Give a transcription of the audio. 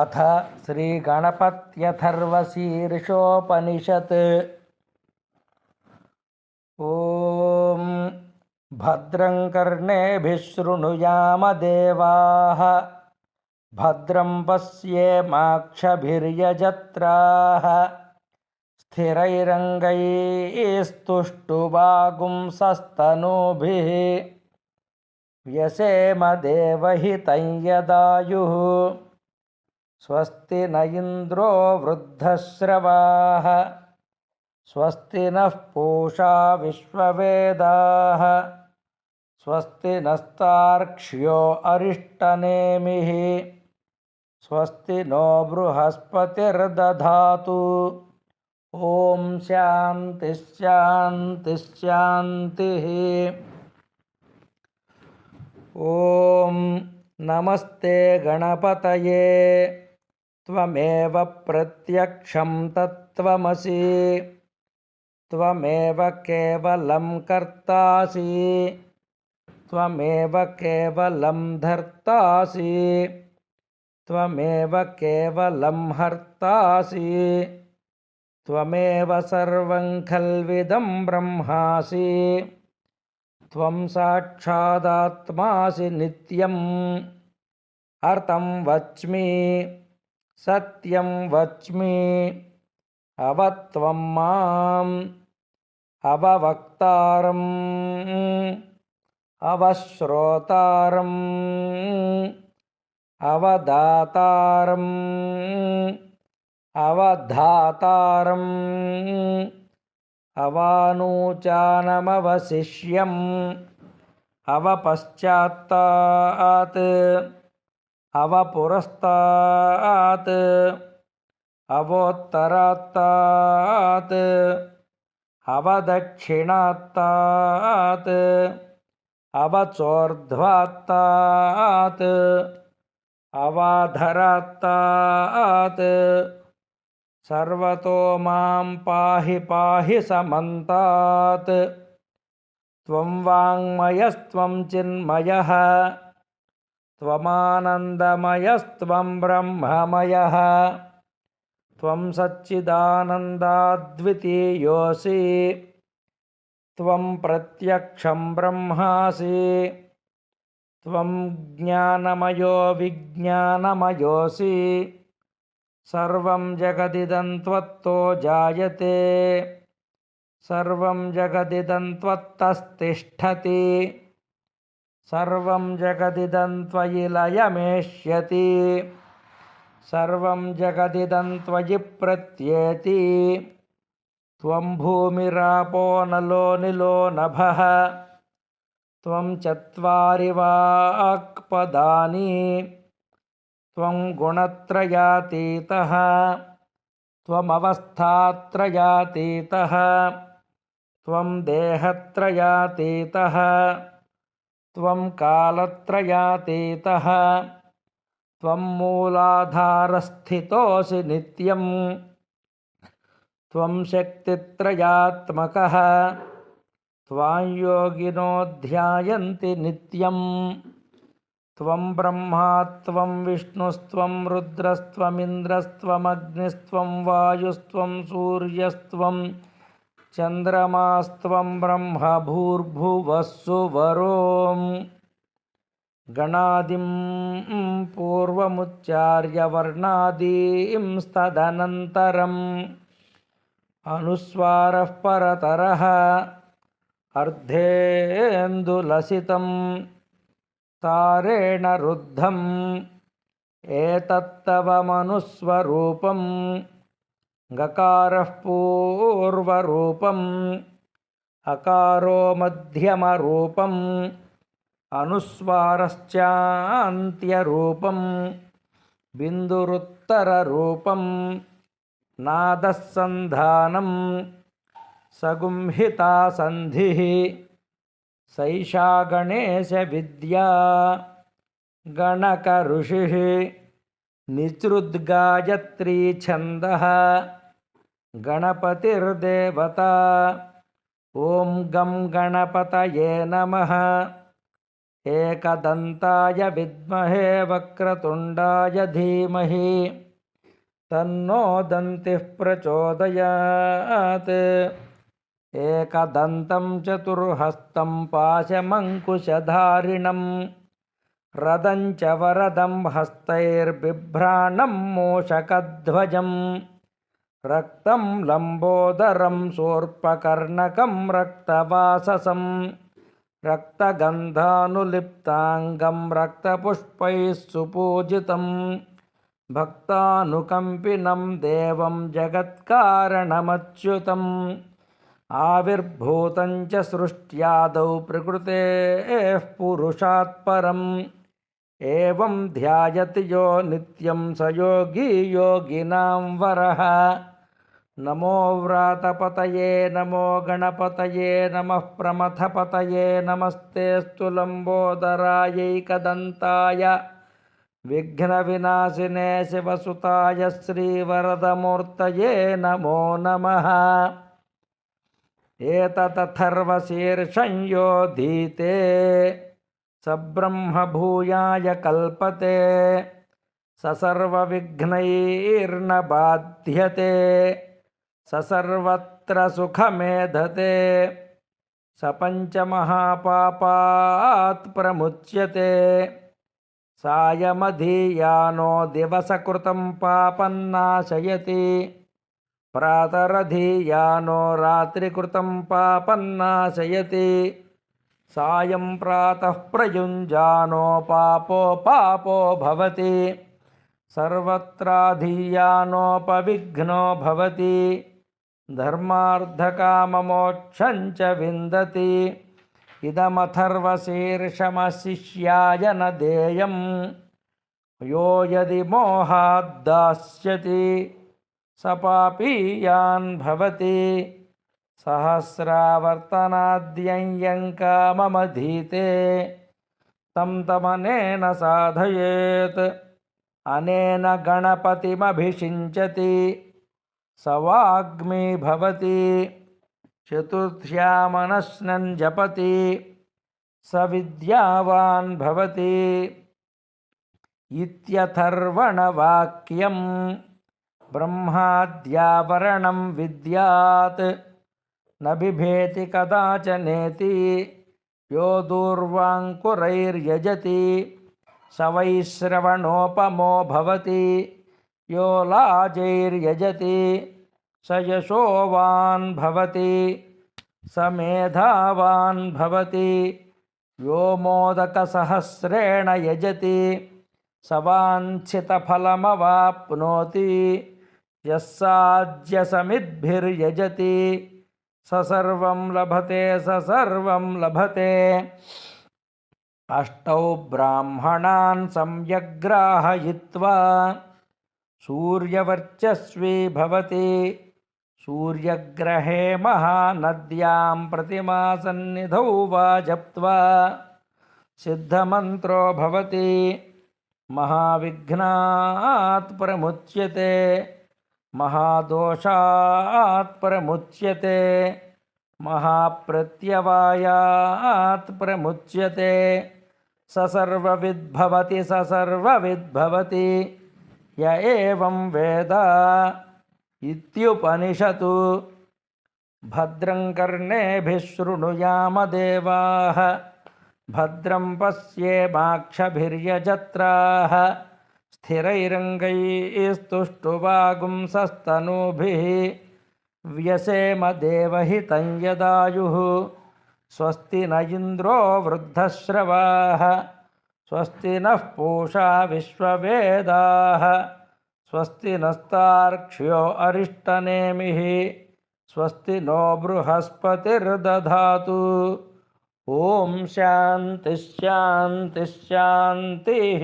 अथ श्रीगणपत्यथर्वशीर्षोपनिषत्। ॐ भद्रं कर्णेभिः शृणुयामदेवाः भद्रं पश्येमाक्षभिर्यजत्राः स्थिरैरङ्गैस्तुष्टुवागुंसस्तनूभिः व्यसेमदेवहितं यदायुः स्वस्ति न इन्द्रो वृद्धश्रवाः स्वस्ति नः पूषा विश्ववेदाः स्वस्ति नस्तार्क्ष्यो अरिष्टनेमिः स्वस्ति नो बृहस्पतिर्दधातु। ॐ शान्तिश्शान्तिश्शान्तिः ॐ नमस्ते गणपतये त्वमेव प्रत्यक्षं तत्त्वमसि। त्वमेव केवलं कर्तासि। त्वमेव केवलं धर्तासि। त्वमेव केवलं हर्तासि। त्वमेव सर्वं खल्विदं ब्रह्मासि। त्वं साक्षादात्मासि नित्यम्। हर्तं वच्मि सत्यं वच्मि। अवत्वं माम् अववक्तारम् अवश्रोतारम् अवदातारम् अवधातारम् अवानूचानमवशिष्यम् अवपश्चात्तात् अवपुरस्तात् अवोत्तरात्तात् अवदक्षिणात्तात् अवचोर्ध्वात्तात् अवाधरात्तात्। सर्वतो मां पाहि पाहि समन्तात्। त्वं वाङ्मयस्त्वं चिन्मयः त्वमानन्दमयस्त्वं ब्रह्ममयः। त्वं सच्चिदानन्दाद्वितीयोऽसि। त्वं प्रत्यक्षं ब्रह्मासि। त्वं ज्ञानमयो विज्ञानमयोऽसि। सर्वं जगदिदं त्वत्तो जायते। सर्वं जगदिदं त्वत्तस्तिष्ठति सर्वं जगदिदं त्वयि लयमेष्यति। सर्वं जगदिदं त्वयि प्रत्येति। त्वं भूमिरापो नलो निलो नभः। त्वं चत्वारि वाक्पदानि त्वं गुणत्रयातीतः। त्वमवस्थात्रयातीतः। त्वं देहत्रयातीतः त्वं कालत्रयातीतः त्वं मूलाधारस्थितोऽसि नित्यं त्वं शक्तित्रयात्मकः त्वां योगिनो ध्यायन्ति नित्यम् त्वं ब्रह्मा त्वं विष्णुस्त्वं रुद्रस्त्वमिन्द्रस्त्वमग्निस्त्वं वायुस्त्वं सूर्यस्त्वं చంద్రమాస్త్వం బ్రహ్మభూర్భువస్సు వరోం గణాదిం పూర్వముచ్చార్యవర్ణాదీంస్తదనంతరం అనుస్వారః పరతరః అర్ధేందులసితం. తారేణ రుద్ధం. ఏతత్తవమనుస్వరూపం. गकारः पूर्वरूपम् अकारो मध्यमरूपम् अनुस्वारश्चान्त्यरूपं बिन्दुरुत्तररूपं नादः सन्धानं सगुंहिता सन्धिः सैषा गणेशविद्या गणकऋषिः निसृद्गायत्री छन्दः गणपतिर्देवता। ॐ गं गणपतये नमः। एकदन्ताय विद्महे वक्रतुण्डाय धीमहि। तन्नो दन्तिः प्रचोदयात्। एकदन्तं चतुर्हस्तं पाशमङ्कुशधारिणं रदं च वरदं हस्तैर्बिभ्राणं मूषकध्वजं రక్తం లంబోదరం శూర్పకర్ణకం రక్తవాససం. రక్తగంధానులిప్తాంగం రక్తపుష్పై సుపూజితం భక్తానుకంపినం దేవం జగత్కారణమచ్యుతం. ఆవిర్భూతం చ సృష్ట్యాదౌ ప్రకృతే పురుషాత్పరం. ఏం ధ్యాయతి యో నిత్యం సయోగి యోగినాం వరః. नमो व्रातपतये नमो गणपतये नमः प्रमथपतये नमस्तेऽस्तु लम्बोदरायैकदन्ताय विघ्नविनाशिने शिवसुताय श्रीवरदमूर्तये नमो नमः। एततथर्वशीर्षं यो धीते स ब्रह्मभूयाय कल्पते स सर्वविघ्नैर्न बाध्यते स सर्वत्र सुखमेधते। स पञ्चमहापापात् प्रमुच्यते। सायमधीयानो दिवसकृतं पापन्नाशयति प्रातरधीयानो रात्रिकृतं पापन्नाशयति सायं प्रातः प्रयुञ्जानो पापो पापो भवति। सर्वत्राधीयानोपविघ्नो भवति धर्मार्धकाममोक्षं विन्दति। इदमथर्वशीर्षमशिष्याय न देयं यो यदि मोहाद्दास्यति स पापीयान् भवति। सहस्रावर्तनाद्यं काममधीते। तं तमनेन साधयेत्। अनेन गणपतिमभिषिञ्चति स वाग्मी भवति। चतुर्थ्यामनस्नन् जपति। स विद्यावान् भवति। इत्यथर्वणवाक्यम्। ब्रह्माद्यावरणं विद्यात्। न बिभेति कदाचनेति यो दूर्वाङ्कुरैर्यजति। स वैश्रवणोपमो भवति। यो लाजैर्यजति स यशोवान् भवति स मेधावान् भवति, यो मोदकसहस्रेण यजति स वाञ्छितफलमवाप्नोति यः साज्यसमिद्भिर्यजति स सर्वं लभते स सर्वं लभते। अष्टौ ब्राह्मणान् सम्यग्राहयित्वा सूर्यवर्चस्वी भवति। सूर्यग्रहे महानद्यां प्रतिमासन्निधौ वा जप्त्वा सिद्धमन्त्रो भवति। महाविघ्नात् प्रमुच्यते। महादोषात् प्रमुच्यते। महाप्रत्यवायात् प्रमुच्यते। स सर्वविद्भवति स सर्वविद्भवति य एवं वेद इत्युपनिषतु भद्रं कर्णेभिः शृणुयामदेवाः भद्रं पश्येमाक्षभिर्यजत्राः स्थिरैरङ्गैस्तुष्टुवागुंसस्तनूभिः व्यसेम देवहितं यदायुः। स्वस्ति न इन्द्रो वृद्धश्रवाः स्वस्ति नः पूषा विश्ववेदाः। स्वस्ति नस्तार्क्ष्यो अरिष्टनेमिः। स्वस्ति नो बृहस्पतिर्दधातु। ॐ शान्तिः शान्तिः शान्तिः।